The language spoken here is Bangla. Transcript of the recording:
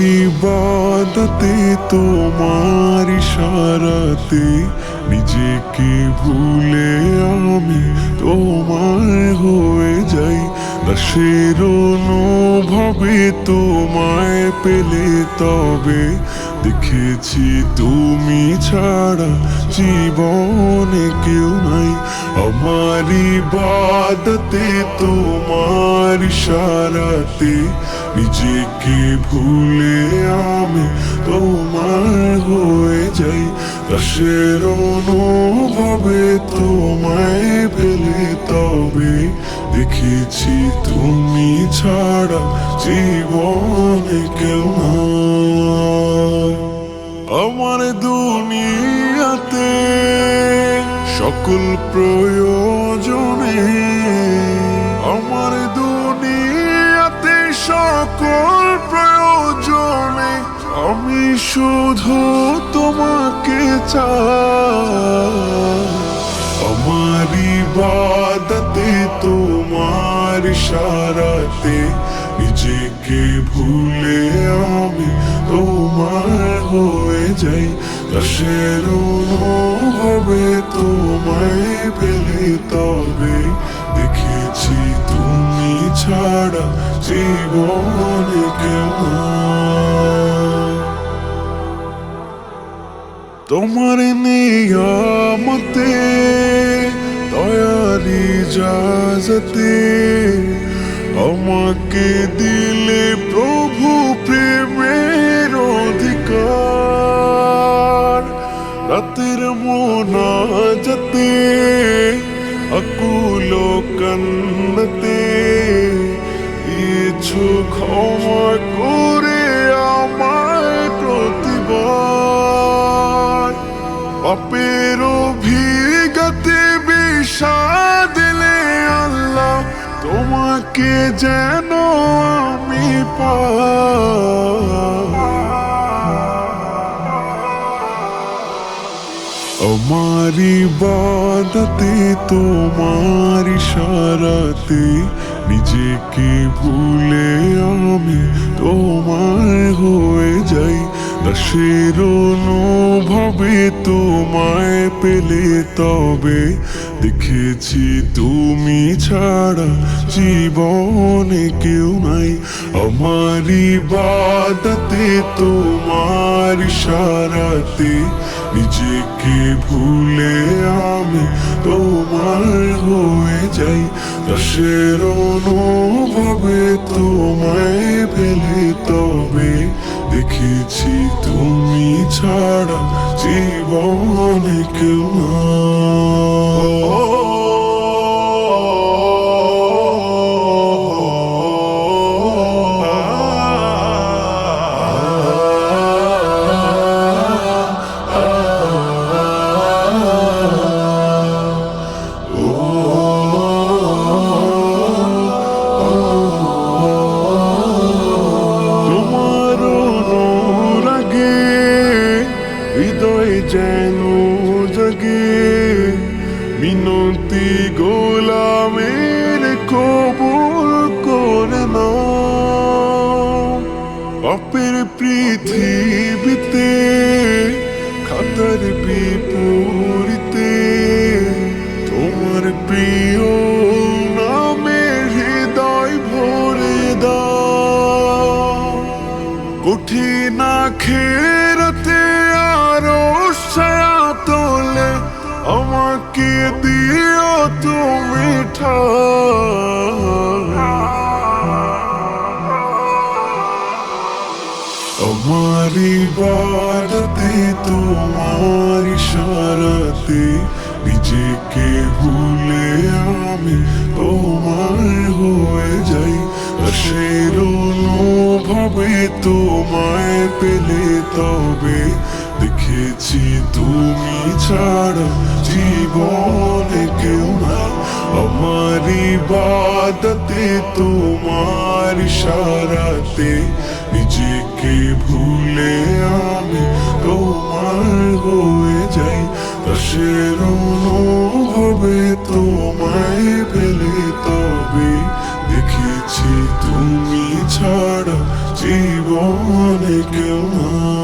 ইবাদতে তোমার ইশারাতে নিজেকে ভুলে আমি তোমার হয়ে যাই। দাসের অনুভবে তোমায় পেলে তবে দেখেছি তুমি ছাড়া জীবনে কেউ নাই। আমার ইবাদতে তোমার ইশারাতে নিজেকে ভুলে আমি তোমার হয়ে যাই দাসের অনুভবে তোমায় পেলে তবে দেখেছি তুমি ছাড়া জীবনে কেউ। আমার দুনিয়াতে সকল সকল প্রয়োজনে আমি শুধু তোমাকে চাই। আমার ইবাদতে তোমার ইশারাতে, নিজেকে ভুলে আমি তোমার হয়ে যাই। দাসের অনুভবে তোমায় পেলে তবে ছাড়া জীবনে। তোমার নিয়ামতে, দয়ারি জাজতে আমাকে দিলে প্রভু প্রেমের অধিকার রাতের মোনাজতে, আকুল কান্নতে ইচ্ছু ক্ষমা করে আমার প্রতিবার। অপের অভিজ্ঞতে বিষা দিলে আল্লাহ তোমাকে যেন আমি আমার ইবাদতে তোমার ইশারাতে নিজেকে ভুলে আমি তোমার হয়ে যাই। দাসের অনুভবে তোমায় পেলে তবে দেখেছি তুমি ছাড়া জীবনে কেউ নাই। আমার ইবাদতে তোমার ইশারাতে নিজেকে ভুলে আমি তোমার হয়ে যাই। রসের অনুভবে তোমায় ফেলে তবে দেখেছি তুমি ছাড়া জীবনে কেউ তোমার জাগে মিনতি গোলামের কবুল করে নাও। পাপের পৃথিবীতে খাতার বিপরীতে তোমার প্রিয় নামে খেরতে তুমি আমার ইবাদতে তোমার নিজেকে ভুলে আমি তোমার হয়ে যাই দাসের অনুভবে তোমায় পেলে তবে দেখেছি তুমি ছাড়া জীবনে কেউ না ইবাদতে তোমার ইশারাতে নিজেকে ভুলে আমি তোমার হয়ে যাই। দাসের অনুভবে তোমায় পেলে তবে দেখেছি তুমি ছাড়া জীবনে কেউ না